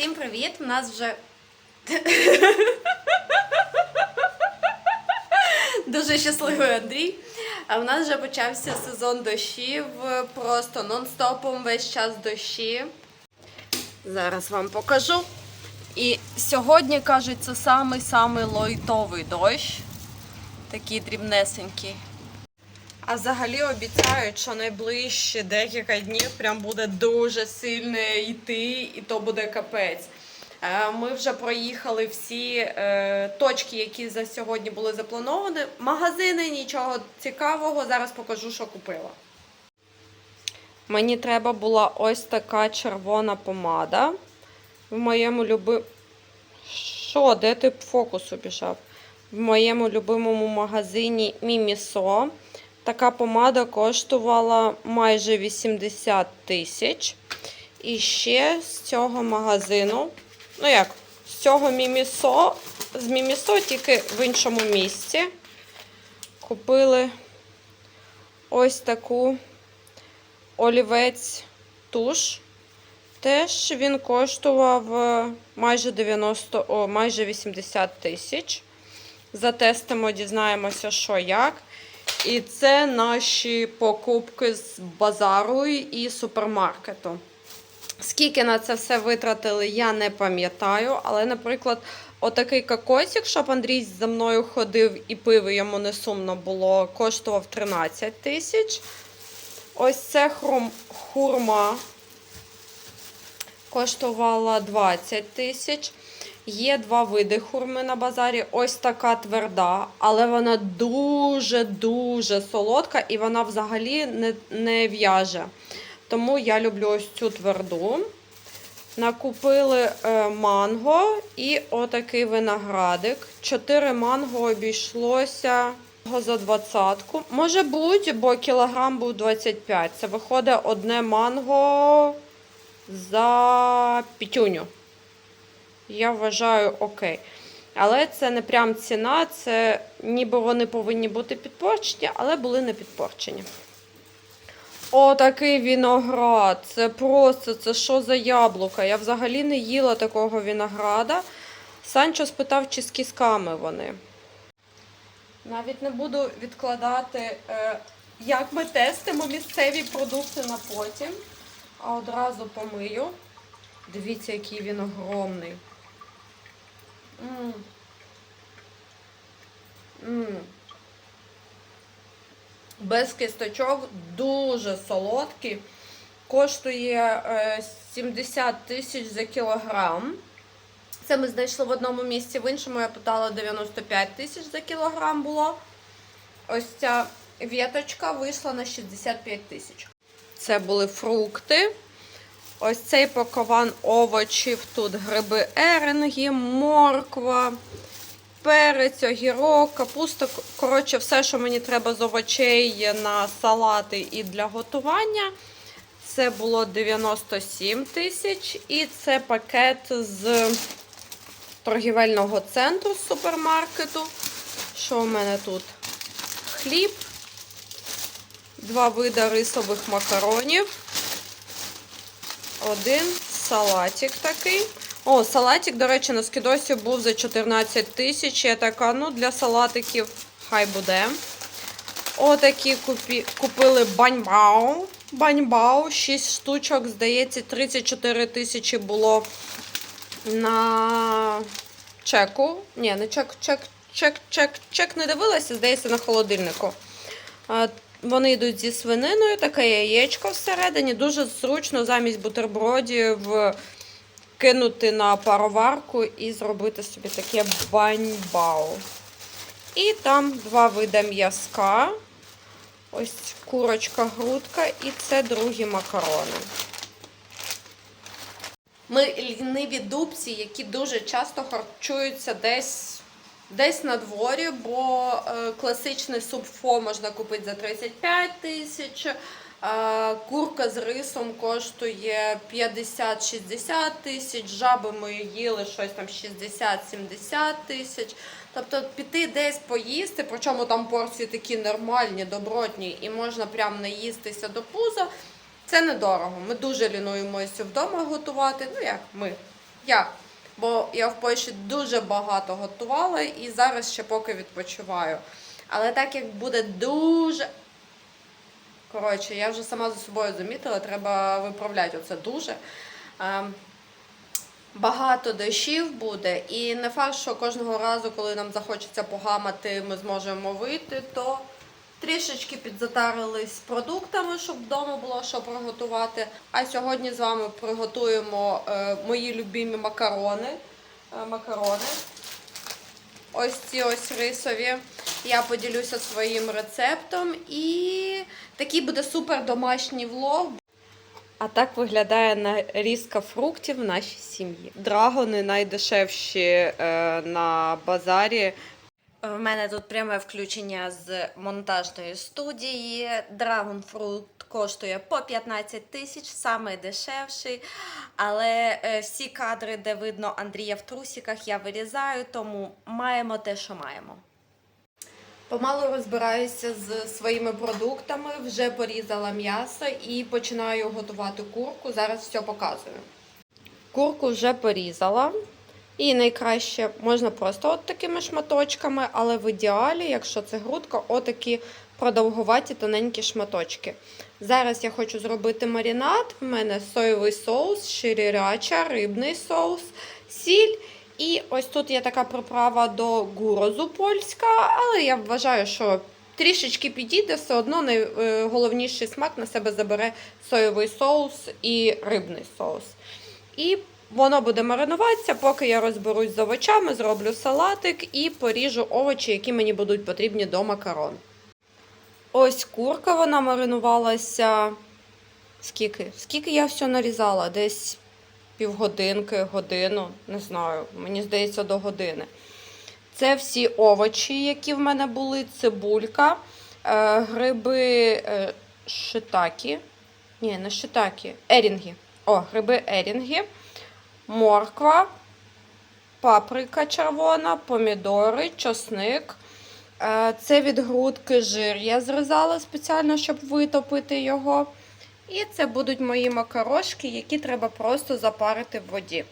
Всім привіт! У нас вже дуже щасливий Андрій. А в нас вже почався сезон дощів, просто нон-стопом весь час дощі. Зараз вам покажу. І сьогодні, кажуть, це самий-самий лойтовий дощ. Такий дрібнесенький. А взагалі обіцяють, що найближчі декілька днів прям буде дуже сильно йти, і то буде капець. Е, Ми вже проїхали всі е, точки, які за сьогодні були заплановані. Магазини, нічого цікавого. Зараз покажу, що купила. Мені треба була ось така червона помада. В моєму люби... Що, де ти фокус обіжав? В моєму любимому магазині Мімісо. Така помада коштувала майже 80 тисяч. І ще з цього магазину, ну як, з цього Мімісо, з Мімісо тільки в іншому місці. Купили ось таку олівець туш. Теж він коштував е, майже 90, о, майже 80 тисяч. Затестимо, дізнаємося, що як. І це наші покупки з базару і супермаркету. Скільки на це все витратили, я не пам'ятаю. Але, наприклад, отакий кокосик, щоб Андрій за мною ходив і пив, і йому не сумно було, коштував 13 тисяч. Ось це хурма коштувала 20 тисяч. Є два види хурми на базарі. Ось така тверда, але вона дуже-дуже солодка і вона взагалі не, не в'яже. Тому я люблю ось цю тверду. Накупили е, манго і отакий виноградик. Чотири манго обійшлося за двадцятку. Може бути, бо кілограм був 25. Це виходить одне манго за пітюню. Я вважаю окей. Але це не прям ціна, це ніби вони повинні бути підпорчені, але були не підпорчені. О, такий виноград. Це просто це що за яблука. Я взагалі не їла такого винограда. Санчо спитав, чи з кісками вони. Навіть не буду відкладати, е, як ми тестимо місцеві продукти на потім, а одразу помию. Дивіться, який він огромний. М. М. Без кисточок, дуже солодкий. Коштує е, 70 тисяч за кілограм. Це ми знайшли в одному місці, в іншому я питала 95 тисяч за кілограм було. Ось ця віточка вийшла на 65 тисяч. Це були фрукти. Ось цей пакован овочів. Тут гриби еринги, морква, перець, огірок, капуста. Коротше, все, що мені треба з овочей на салати і для готування. Це було 97 тисяч. І це пакет з торгівельного центру супермаркету. Що в мене тут? Хліб, два види рисових макаронів. Один салатик такий. О, салатик, до речі, на скидосі був за 14 тисяч. Я така, ну, для салатиків хай буде. Отакі купі... купили баньбау. Баньбау, 6 штучок, здається, 34 тисячі було на чеку. Ні, не чек, чек, чек, чек, чек не дивилася, здається, на холодильнику. Вони йдуть зі свининою, таке яєчко всередині. Дуже зручно замість бутербродів кинути на пароварку і зробити собі таке баньбау. І там два види м'язка. Ось курочка, грудка і це другі макарони. Ми ліниві дубці, які дуже часто харчуються десь десь на дворі, бо е, класичний суп фо можна купити за 35 тисяч. Е, курка з рисом коштує 50-60 тисяч, жаби ми їли щось там 60-70 тисяч. Тобто піти десь поїсти, причому там порції такі нормальні, добротні, і можна прям наїстися до пуза. Це недорого. Ми дуже лінуємося вдома готувати. Ну як ми. я. Бо я в Польщі дуже багато готувала і зараз ще поки відпочиваю. Але так як буде дуже. Коротше, я вже сама за собою замітила, треба виправляти оце дуже. Ем, Багато дощів буде, і не факт, що кожного разу, коли нам захочеться погамати, ми зможемо вийти, то трішечки підзатарились продуктами, щоб вдома було що приготувати. А сьогодні з вами приготуємо е, мої любимі макарони. Е, макарони. Ось ці ось рисові. Я поділюся своїм рецептом і такий буде супер домашній влог. А так виглядає нарізка фруктів в нашій сім'ї. Драгони найдешевші е, на базарі. В мене тут пряме включення з монтажної студії. Dragon Fruit коштує по 15 тисяч, самий дешевший. Але е, всі кадри, де видно Андрія в трусиках, я вирізаю, тому маємо те, що маємо. Помалу розбираюся з своїми продуктами, вже порізала м'ясо і починаю готувати курку. Зараз все показую. Курку вже порізала. І найкраще можна просто от такими шматочками, але в ідеалі, якщо це грудка, отакі продовгуваті тоненькі шматочки. Зараз я хочу зробити маринад. В мене соєвий соус, ширіряча, рибний соус, сіль. І ось тут є така приправа до гурозу польська, але я вважаю, що трішечки підійде, все одно найголовніший смак на себе забере соєвий соус і рибний соус. І воно буде маринуватися, поки я розберусь з овочами, зроблю салатик і поріжу овочі, які мені будуть потрібні до макарон. Ось курка вона маринувалася. Скільки? Скільки я все нарізала? Десь півгодинки, годину, не знаю, мені здається, до години. Це всі овочі, які в мене були: цибулька, е, гриби е, шитакі. Ні, не шитакі, ерінги. О, гриби ерінги, морква, паприка червона, помідори, чосник. Е, Це від грудки жир. Я зрізала спеціально, щоб витопити його. І це будуть мої макарошки, які треба просто запарити в воді.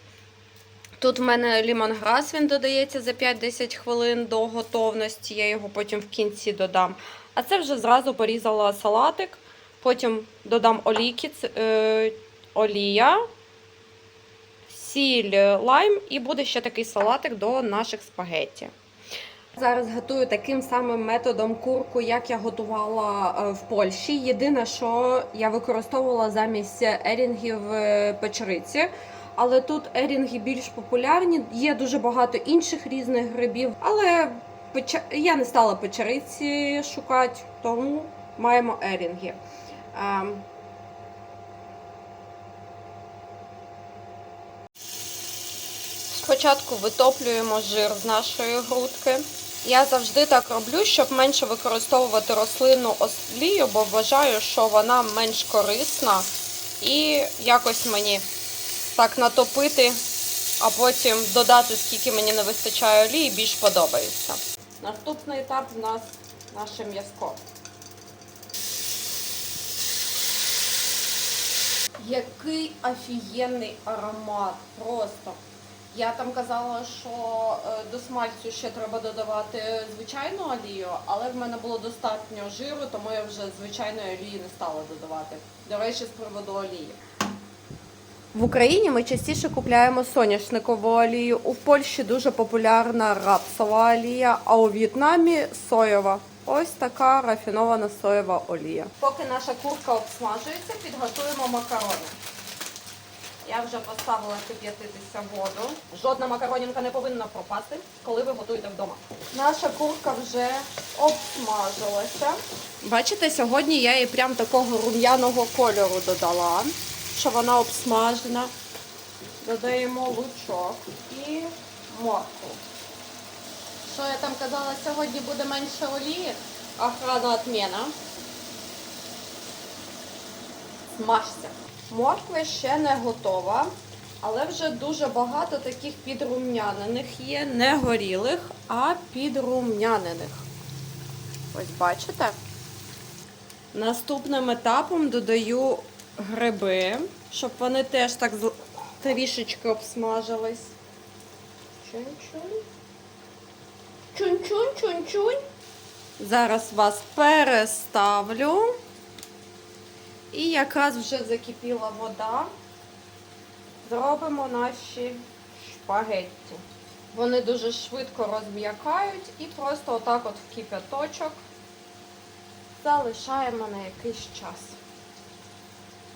Тут в мене лімонграс, він додається за 5-10 хвилин до готовності, я його потім в кінці додам. А це вже зразу порізала салатик, потім додам олійки, е, олія, сіль, лайм, і буде ще такий салатик до наших спагетті. Зараз готую таким самим методом курку, як я готувала е, в Польщі. Єдине, що я використовувала замість ерінгів е, печериці. Але тут ерінги більш популярні. Є дуже багато інших різних грибів. Але я не стала печериці шукати, тому маємо ерінги. Спочатку витоплюємо жир з нашої грудки. Я завжди так роблю, щоб менше використовувати рослинну олію, бо вважаю, що вона менш корисна. І якось мені так натопити, а потім додати, скільки мені не вистачає олії, більш подобається. Наступний етап в нас наше м'язко. Який офігенний аромат! Просто. Я там казала, що е, до смальцю ще треба додавати звичайну олію, але в мене було достатньо жиру, тому я вже звичайної олії не стала додавати. До речі, з приводу олії. В Україні ми частіше купляємо соняшникову олію. У Польщі дуже популярна рапсова олія, а у В'єтнамі соєва. Ось така рафінована соєва олія. Поки наша курка обсмажується, підготуємо макарони. Я вже поставила кип'ятитися воду. Жодна макаронінка не повинна пропасти, коли ви готуєте вдома. Наша курка вже обсмажилася. Бачите, сьогодні я їй прям такого рум'яного кольору додала, що вона обсмажена. Додаємо лучок і моркву. Що я там казала, сьогодні буде менше олії. Охрана отмена. Смажся. Морква ще не готова, але вже дуже багато таких підрум'янених є, не горілих, а підрум'янених. Ось бачите? Наступним етапом додаю гриби, щоб вони теж так трішечки обсмажились. Чунь-чунь. Чунь-чунь, чунь-чунь. Зараз вас переставлю. І якраз вже закипіла вода. Зробимо наші шпагетті. Вони дуже швидко розм'якають і просто отак от в кип'яточок залишаємо на якийсь час.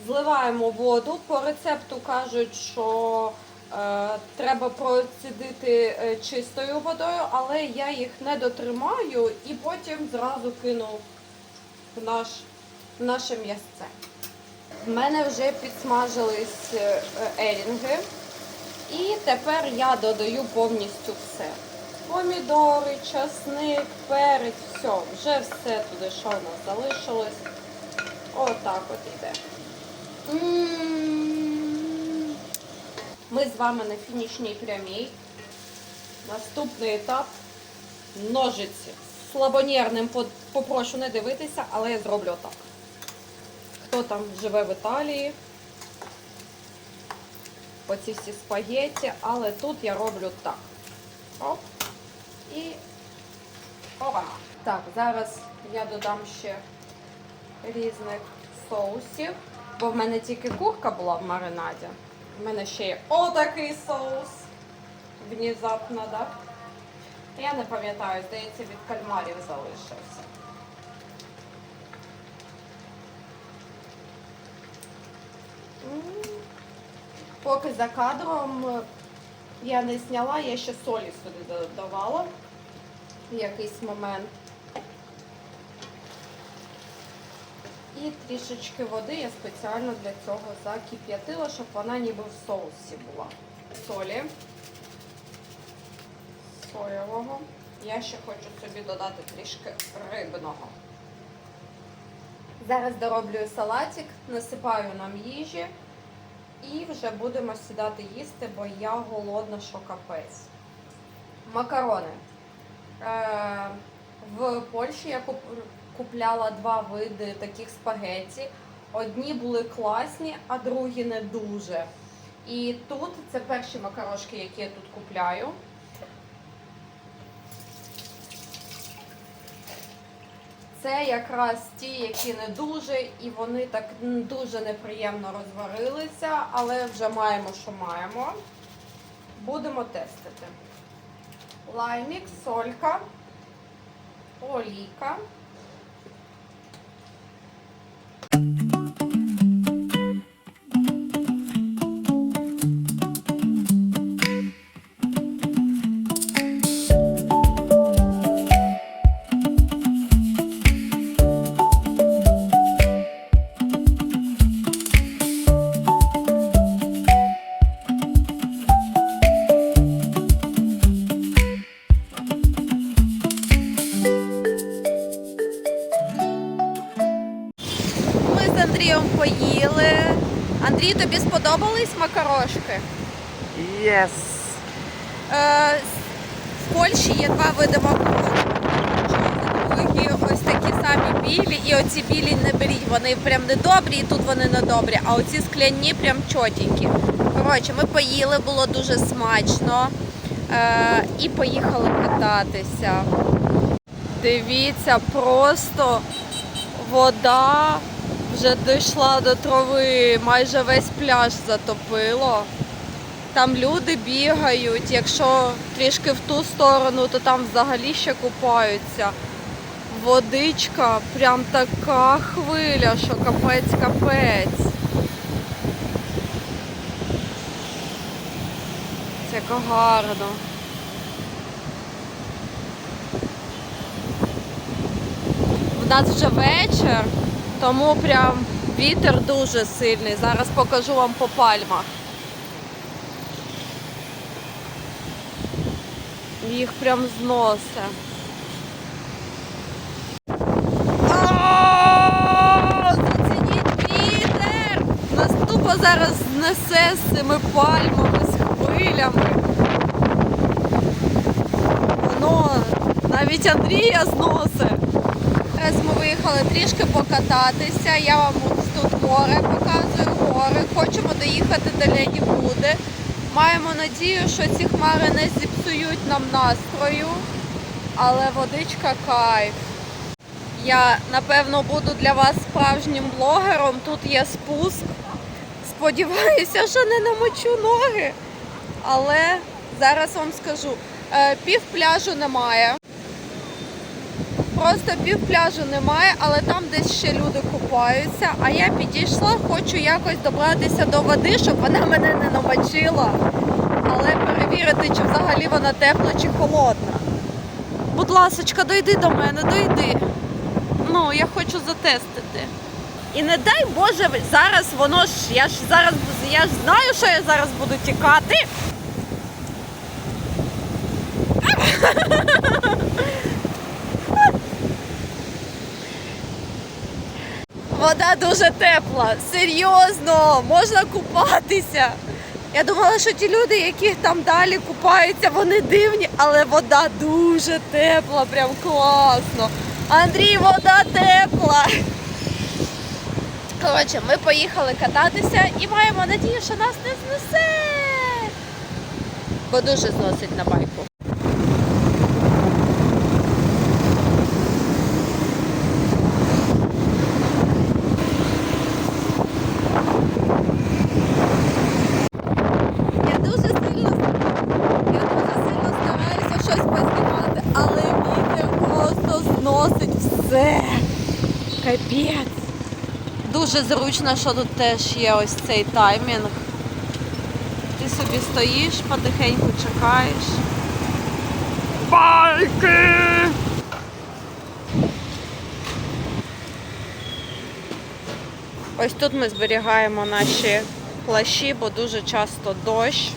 Зливаємо воду. По рецепту кажуть, що е, треба процідити е, чистою водою, але я їх не дотримаю і потім зразу кину в, наш, наше м'ясце. В мене вже підсмажились ерінги. І тепер я додаю повністю все. Помідори, часник, перець, все, вже все туди, що в нас залишилось. Отак от іде. Ми з вами на фінішній прямій. Наступний етап ножиці. Слабонервним попрошу не дивитися, але я зроблю так. Хто там живе в Італії? Оці всі спагетті, але тут я роблю так. Оп. І опа. Так, зараз я додам ще різних соусів, бо в мене тільки курка була в маринаді. У мене ще є отакий соус. Внезапно, так? Я не пам'ятаю, здається, від кальмарів залишився. Поки за кадром е, я не зняла, я ще солі сюди додавала в якийсь момент. І трішечки води я спеціально для цього закип'ятила, щоб вона ніби в соусі була. Солі соєвого. Я ще хочу собі додати трішки рибного. Зараз дороблюю салатик, насипаю нам їжі і вже будемо сідати їсти, бо я голодна, що капець. Макарони. Е, в Польщі я куп- купляла два види таких спагетті. Одні були класні, а другі не дуже. І тут це перші макарошки, які я тут купляю. Це якраз ті, які не дуже, і вони так дуже неприємно розварилися, але вже маємо, що маємо. Будемо тестити. Лаймік, солька, олійка. Андрієм поїли. Андрій, тобі сподобались макарошки? Yes. Е, в Польщі є два види макарошок. Ось такі самі білі, і оці білі не беріть, вони прям недобрі, і тут вони недобрі, а оці скляні прям чотенькі. Коротше, ми поїли, було дуже смачно. Е, і поїхали кататися. Дивіться, просто вода вже дійшла до трави, майже весь пляж затопило. Там люди бігають, якщо трішки в ту сторону, то там взагалі ще купаються. Водичка прям така хвиля, що капець капець. Це яка гарно. У нас вже вечір, тому прям вітер дуже сильний. Зараз покажу вам по пальмах. Їх прям зносить. Зацініть вітер! Нас тупо зараз знесе з цими пальмами, з хвилями. Воно навіть Андрія зносить. Виїхали трішки покататися. Я вам тут море показую, гори, хочемо доїхати до Леді Буде. Маємо надію, що ці хмари не зіпсують нам настрою, але водичка кайф. Я напевно буду для вас справжнім блогером. Тут є спуск. Сподіваюся, що не намочу ноги. Але зараз вам скажу: е, пів пляжу немає. Просто пів пляжу немає, але там десь ще люди купаються. А я підійшла, хочу якось добратися до води, щоб вона мене не намочила. Але перевірити, чи взагалі вона тепла чи холодна. Будь ласочка, дойди до мене, дойди. Ну, я хочу затестити. І не дай Боже, зараз воно ж, я ж зараз я ж знаю, що я зараз буду тікати. Вода дуже тепла, серйозно, можна купатися. Я думала, що ті люди, які там далі купаються, вони дивні, але вода дуже тепла, прям класно. Андрій, вода тепла. Коротше, ми поїхали кататися і маємо надію, що нас не знесе. Бо дуже зносить на байку. Я дуже сильно я дуже сильно стараюся щось познімати, але вітер просто зносить все. Капець. Дуже зручно, що тут теж є ось цей таймінг. Ти собі стоїш, потихеньку чекаєш. Байки! Ось тут ми зберігаємо наші плащі, бо дуже часто дощ.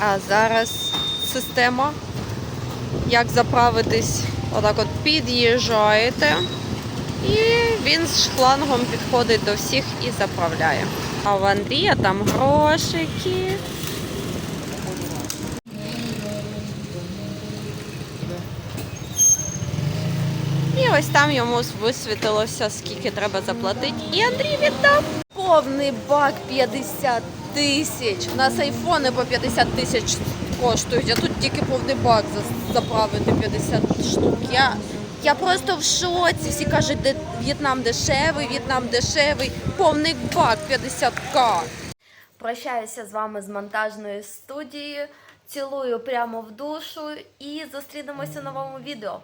А зараз система, як заправитись, отак от під'їжджаєте. І він з шлангом підходить до всіх і заправляє. А в Андрія там грошики. І ось там йому висвітилося, скільки треба заплатити. І Андрій віддав. Повний бак 50 тисяч. У нас айфони по 50 тисяч коштують, а тут тільки повний бак заправити 50 штук. Я, я просто в шоці. Всі кажуть, де В'єтнам дешевий, В'єтнам дешевий, повний бак 50к. Прощаюся з вами з монтажної студії. Цілую прямо в душу і зустрінемося в новому відео.